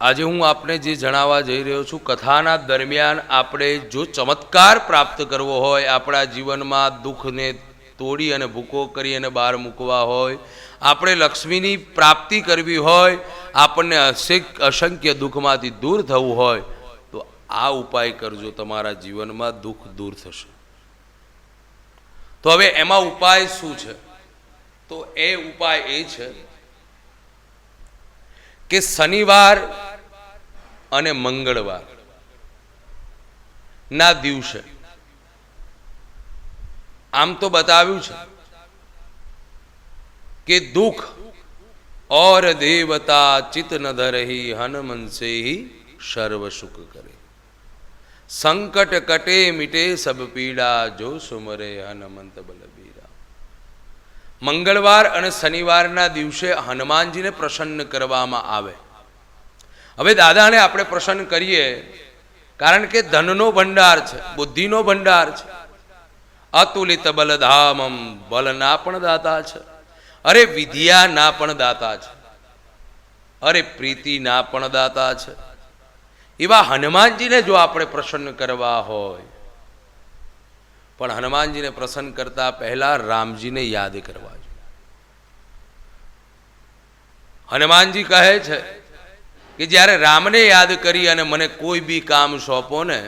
આજે હું આપને જે જણાવવા જઈ રહ્યો છું, કથાના દરમિયાન આપણે જો ચમત્કાર પ્રાપ્ત કરવો હોય, આપણા જીવનમાં દુઃખને તોડી અને ભૂકો કરી અને બહાર મૂકવા હોય, આપણે લક્ષ્મીની પ્રાપ્તિ કરવી હોય, આપણને અસંખ્ય દુઃખમાંથી દૂર થવું હોય, તો આ ઉપાય કરજો, તમારા જીવનમાં દુઃખ દૂર થશે. તો હવે એમાં ઉપાય શું છે? તો એ ઉપાય એ છે કે શનિવાર અને મંગળવાર. ના દિવસે. આમ તો બતાવ્યું છે કે દુઃખ ઓર દેવતા ચિત ન ધરહી હનુમંસે સર્વ સુખ કરે. સંકટ કટે મિટે સબ પીડા, જો સુમરે હનુમંત બલબીરા. મંગળવાર અને શનિવારના દિવસે હનુમાનજીને પ્રસન્ન કરવામાં આવે. હવે દાદાને આપણે પ્રસન્ન કરીએ, કારણ કે ધનનો ભંડાર છે, બુદ્ધિનો ભંડાર છે. અતુલિત બલધામમ બલના પણ દાતા છે. અરે વિદ્યાના પણ દાતા છે. અરે પ્રીતિના પણ દાતા છે. એવા હનુમાનજીને જો આપણે પ્રસન્ન કરવા હોય, પણ હનુમાનજીને પ્રસન્ન કરતા પહેલા રામજીને યાદ કરવા જોઈએ. હનુમાનજી કહે છે કે જ્યારે રામને યાદ કરી અને મને કોઈ બી કામ સોંપો ને,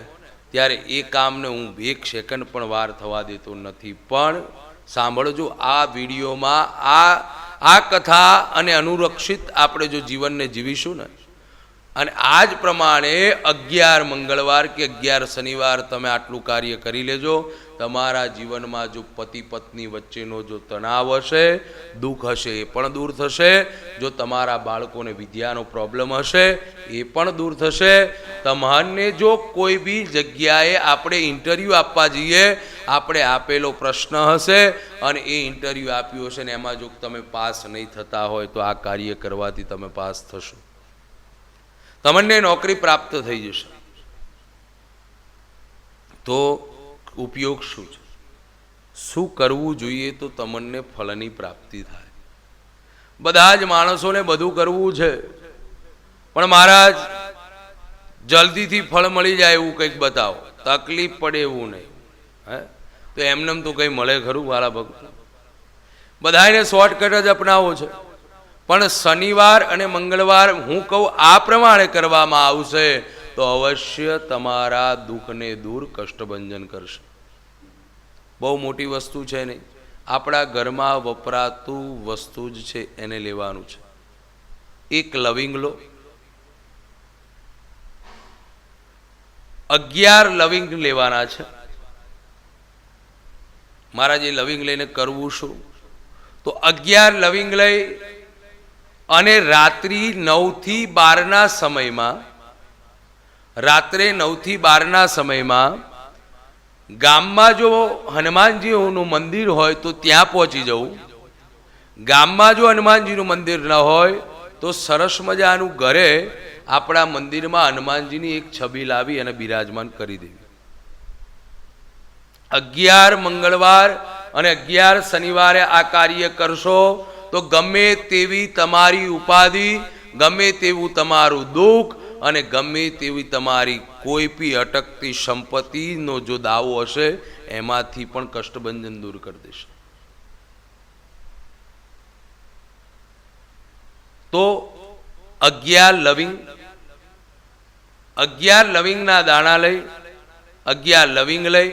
ત્યારે એ કામને હું એક સેકન્ડ પણ વાર થવા દેતો નથી. પણ સાંભળજો, આ વિડીયોમાં આ આ કથા અને અનુરક્ષિત આપણે જો જીવનને જીવીશું ને અને આ જ પ્રમાણે અગિયાર મંગળવાર કે અગિયાર શનિવાર તમે આટલું કાર્ય કરી લેજો. તમારા જીવનમાં જો પતિ પત્ની વચ્ચેનો જો તણાવ હશે, દુઃખ હશે એ પણ દૂર થશે. જો તમારા બાળકોને વિદ્યાનો પ્રોબ્લેમ હશે, એ પણ દૂર થશે. તમારને જો કોઈ બી જગ્યાએ આપણે ઇન્ટરવ્યૂ આપવા જઈએ, આપણે આપેલો પ્રશ્ન હશે અને એ ઇન્ટરવ્યૂ આપ્યું હશે ને એમાં જો તમે પાસ નહીં થતા હોય તો આ કાર્ય કરવાથી તમે પાસ થશો. તમને નોકરી પ્રાપ્ત થઈ જશે. તો ઉપયોગ શું છે? શું કરવું જોઈએ તો તમને ફળની પ્રાપ્તિ થાય. બધા જ માણસોને બધું કરવું છે. પણ મહારાજ, જલ્દીથી ફળ મળી જાય એવું કંઈક બતાવો. તકલીફ પડે એવું નહીં. હે? તો એમનેમ તો કંઈ મળે ખરું, વાલા ભગવાન? બધાને શોર્ટકટ જ અપનાવો છે. પણ શનિવાર અને મંગળવાર હું કહું, આ પ્રમાણે કરવામાં આવશે, તો અવશ્ય તમારા દુઃખને દૂર કષ્ટભંજન કરશે. બહુ મોટી વસ્તુ છે નહીં આપણા ઘરમાં વપરાતું વસ્તુ જ છે, એને લેવાનું છે. એક લવિંગ લો અગિયાર લવિંગ લેવાના છે. મારા જે લવિંગ લઈને કરવું શું તો અગિયાર લવિંગ લઈ અને રાત્રિ નવથી બારના સમયમાં, રાત્રે નવથી બારના સમયમાં, ગામમાં જો હનુમાનજીનું મંદિર હોય તો ત્યાં પહોંચી જવું. ગામમાં જો હનુમાનજીનું મંદિર ન હોય તો સરસ મજાનું ઘરે આપણા મંદિરમાં હનુમાનજીની એક છબી લાવી અને બિરાજમાન કરી દેવી. અગિયાર મંગળવાર અને અગિયાર શનિવારે આ કાર્ય કરશો તો ગમે તેવી તમારી ઉપાધિ, ગમે તેવું તમારું દુઃખ અને ગમે તેવી તમારી કોઈ બી અટકતી સંપત્તિનો જો દાવો હશે, એમાંથી પણ કષ્ટભંજન દૂર કરી દેશે. તો અગિયાર લવિંગ, અગિયાર લવિંગના દાણા લઈ, અગિયાર લવિંગ લઈ,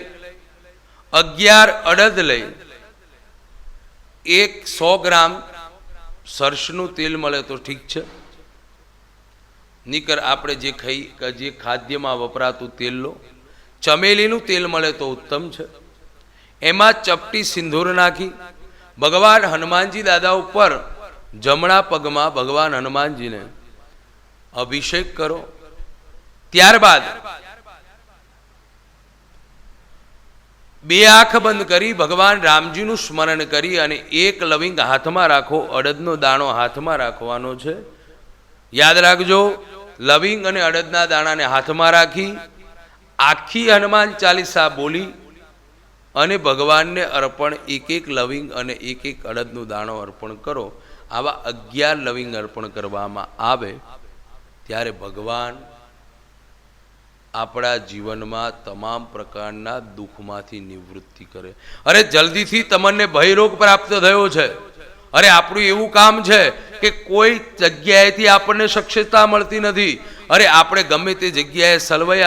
અગિયાર અડદ લઈ એક સો ગ્રામ સરસનું તેલ મળે તો ઠીક છે. નીકર આપણે જે ખાઈ, જે ખાદ્યમાં વપરાતું તેલ લો. ચમેલીનું તેલ મળે તો ઉત્તમ છે. એમાં ચપટી સિંદૂર નાખી. ભગવાન હનુમાનજી દાદા ઉપર જમણા પગમાં ભગવાન હનુમાનજીને અભિષેક કરો. ત્યારબાદ બે આંખ બંધ કરી ભગવાન રામજીનું સ્મરણ કરી અને એક લવિંગ હાથમાં રાખો, અડદનો દાણો હાથમાં રાખવાનો છે. યાદ રાખજો, લવિંગ અને અડદના દાણાને હાથમાં રાખી, આખી હનુમાન ચાલીસા બોલી અને ભગવાનને અર્પણ, એક એક લવિંગ અને એક એક અડદનો દાણો અર્પણ કરો. આવા અગિયાર લવિંગ અર્પણ કરવામાં આવે. ત્યારે ભગવાન આપણા જીવનમાં તમામ પ્રકારના દુઃખમાંથી નિવૃત્તિ કરે. અરે, જલ્દીથી તમને ભયરોગ પ્રાપ્ત થયો છે. અરે, આપણું એવું કામ છે કે કોઈ જગ્યાએથી આપણને સક્ષમતા મળતી નથી. અરે, આપણે ગમે તે જગ્યાએ સલવાઈ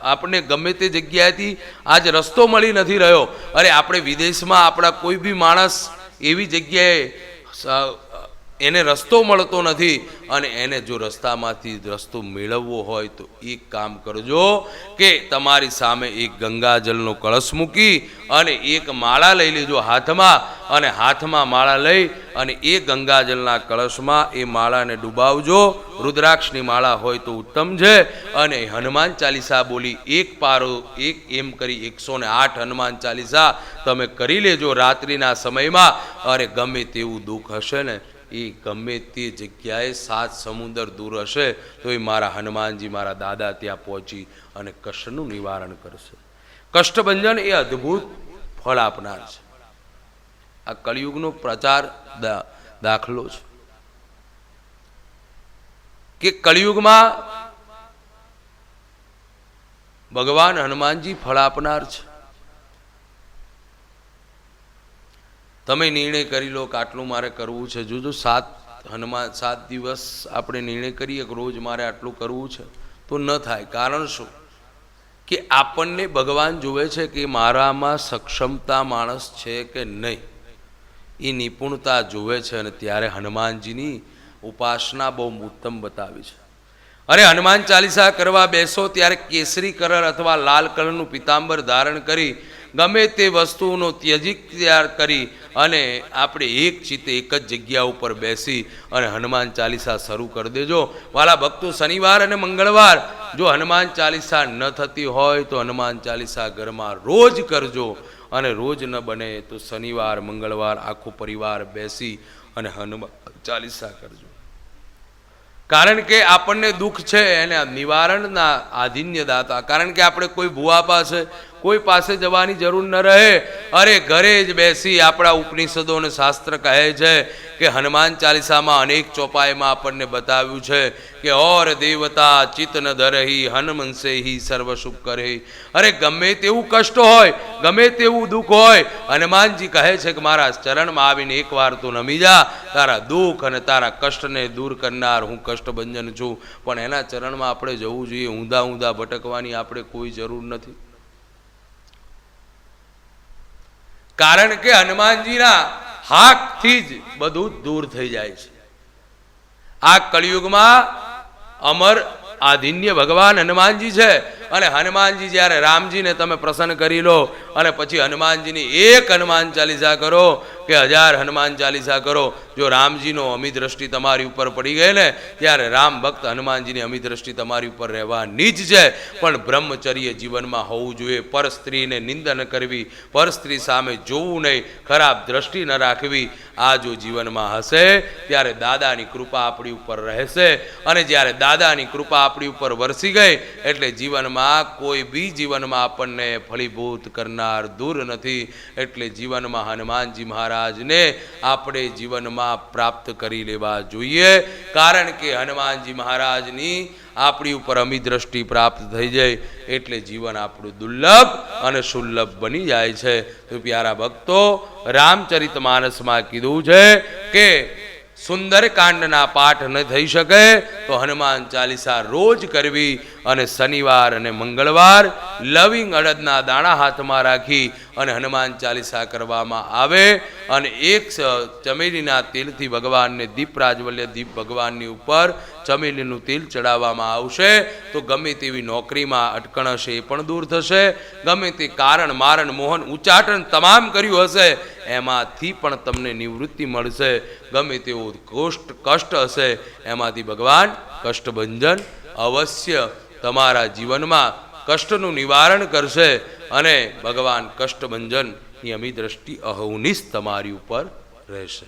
આપણે ગમે તે જગ્યાએથી આજ રસ્તો મળી નથી રહ્યો. અરે, આપણે વિદેશમાં આપણા કોઈ બી માણસ એવી જગ્યાએ એને રસ્તો મળતો નથી અને એને જો રસ્તામાંથી રસ્તો મેળવવો હોય તો એક કામ કરજો કે તમારી સામે એક ગંગાજળનો કળશ મૂકી અને એક માળા લઈ લેજો હાથમાં અને હાથમાં માળા લઈ અને એ ગંગાજળના કળશમાં એ માળાને ડૂબાવજો. રુદ્રાક્ષની માળા હોય તો ઉત્તમ છે. અને હનુમાન ચાલીસા બોલી એક પારો એક એમ કરી એકસો ને આઠ હનુમાન ચાલીસા તમે કરી લેજો રાત્રિના સમયમાં અરે ગમે તેવું દુઃખ હશે ને એ ગમે તે જગ્યાએ સાત સમુદર દૂર હશે તો એ મારા હનુમાનજી, મારા દાદા ત્યાં પહોંચી અને કષ્ટનું નિવારણ કરશે. કષ્ટભંજન એ અદ્ભુત ફળ આપનાર છે. આ કળિયુગનો પ્રચાર દાખલો છે. કે કળિયુગમાં ભગવાન હનુમાનજી ફળ આપનાર છે. તમે નિર્ણય કરી લો કે આટલું મારે કરવું છે. જોજો સાત હનુમાન સાત દિવસ આપણે નિર્ણય કરીએ કે રોજ મારે આટલું કરવું છે, તો ન થાય. કારણ શું? કે આપણને ભગવાન જુએ છે કે મારામાં સક્ષમતા માણસ છે કે નહીં. એ નિપુણતા જુએ છે અને ત્યારે હનુમાનજીની ઉપાસના બહુ ઉત્તમ બતાવી છે. અરે હનુમાન ચાલીસા કરવા બેસો ત્યારે કેસરી કલર અથવા લાલ કલરનું પિતાંબર ધારણ કરી ગમે તે વસ્તુનો ત્યજી તૈયાર કરી અને આપણે એક ચિત્તે એક જ જગ્યા ઉપર બેસી અને હનુમાન ચાલીસા શરૂ કરી દેજો. વાલા ભક્તો, શનિવાર અને મંગળવાર, જો હનુમાન ચાલીસા ન થતી હોય તો હનુમાન ચાલીસા ઘરમાં રોજ કરજો. અને રોજ ન બને તો શનિવાર, મંગળવાર આખો પરિવાર બેસી અને હનુમાન ચાલીસા કરજો. કારણ કે આપણને દુઃખ છે, એને નિવારણના આધીન્ય દાતા કારણ કે આપણે કોઈ ભુવા પાસે કોઈ પાસે જવાની જરૂર ન રહે. અરે ઘરે જ બેસી આપણા ઉપનિષદો અને શાસ્ત્ર કહે છે કે હનુમાન ચાલીસામાં અનેક ચોપાઈમાં આપણને બતાવ્યું છે કે ઓર દેવતા ચિત્ત ન ધરહી હનુમંસે હિ સર્વ શુભ કરે. અરે ગમે તેવું કષ્ટ હોય, ગમે તેવું દુઃખ હોય, હનુમાનજી કહે છે કે મારા ચરણમાં આવીને એકવાર તું નમી જા. તારા દુઃખ અને તારા કષ્ટને દૂર કરનાર હું કષ્ટભંજન છું. પણ એના ચરણમાં આપણે જવું જોઈએ, ઊંધા ઊંધા ભટકવાની આપણે કોઈ જરૂર નથી. કારણ કે હનુમાનજીના હાકથી જ બધું દૂર થઈ જાય છે. આ કળિયુગમાં અમર આધિન્ય ભગવાન હનુમાનજી છે. અને હનુમાનજી જ્યારે રામજીને તમે પ્રસન્ન કરી લો, અને પછી હનુમાનજીની એક હનુમાન ચાલીસા કરો, કે હજાર હનુમાન ચાલીસા કરો, જો રામજીનો અમી દ્રષ્ટિ તમારી ઉપર પડી ગઈ ને, ત્યારે રામ ભક્ત હનુમાનજીની અમી દ્રષ્ટિ તમારી ઉપર રહેવાની જ છે. પણ બ્રહ્મચર્ય જીવનમાં હોવું જોઈએ. પર સ્ત્રીને નિંદન કરવી, પર સ્ત્રી સામે જોવું નહીં. ખરાબ દ્રષ્ટિ ન રાખવી. આ જો જીવનમાં હશે, ત્યારે દાદાની કૃપા આપણી ઉપર રહેશે. અને જ્યારે દાદાની કૃપા આપણી ઉપર વરસી ગઈ, એટલે જીવનમાં કોઈ બી જીવનમાં આપણને ફળીભૂત કરનાર દૂર નથી. એટલે જીવનમાં હનુમાનજી મહારાજને આપણે જીવનમાં પ્રાપ્ત કરી લેવા જોઈએ. કારણ કે હનુમાનજી મહારાજની આપણી ઉપર અમી દ્રષ્ટિ પ્રાપ્ત થઈ જાય એટલે જીવન આપણું દુર્લભ અને સુલભ બની જાય છે. તો પ્યારા ભક્તો, રામચરિત માનસમાં કીધું છે કે સુંદરકાંડના પાઠ ન થઈ શકે, તો હનુમાન ચાલીસા રોજ કરવી અને શનિવાર અને મંગળવાર લવિંગ અડદના દાણા હાથમાં રાખી અને હનુમાન ચાલીસા કરવામાં આવે અને એક ચમેલીના તેલથી ભગવાનને દીપ પ્રાજવલ્ય દીપ ભગવાનની ઉપર ચમેલીનું તેલ ચડાવવામાં આવશે, તો ગમે તેવી નોકરીમાં અટકણ હશે એ પણ દૂર થશે. ગમે તે કારણ મારણ મોહન ઉચ્ચાટન તમામ કર્યું હશે, એમાંથી પણ તમને નિવૃત્તિ મળશે. ગમે તેવો કોષ્ટ કષ્ટ હશે, એમાંથી ભગવાન કષ્ટભંજન અવશ્ય તમારા જીવનમાં કષ્ટનું નિવારણ કરશે અને ભગવાન કષ્ટભંજન અમી દ્રષ્ટિ અહૌનિશ તમારી ઉપર રહેશે.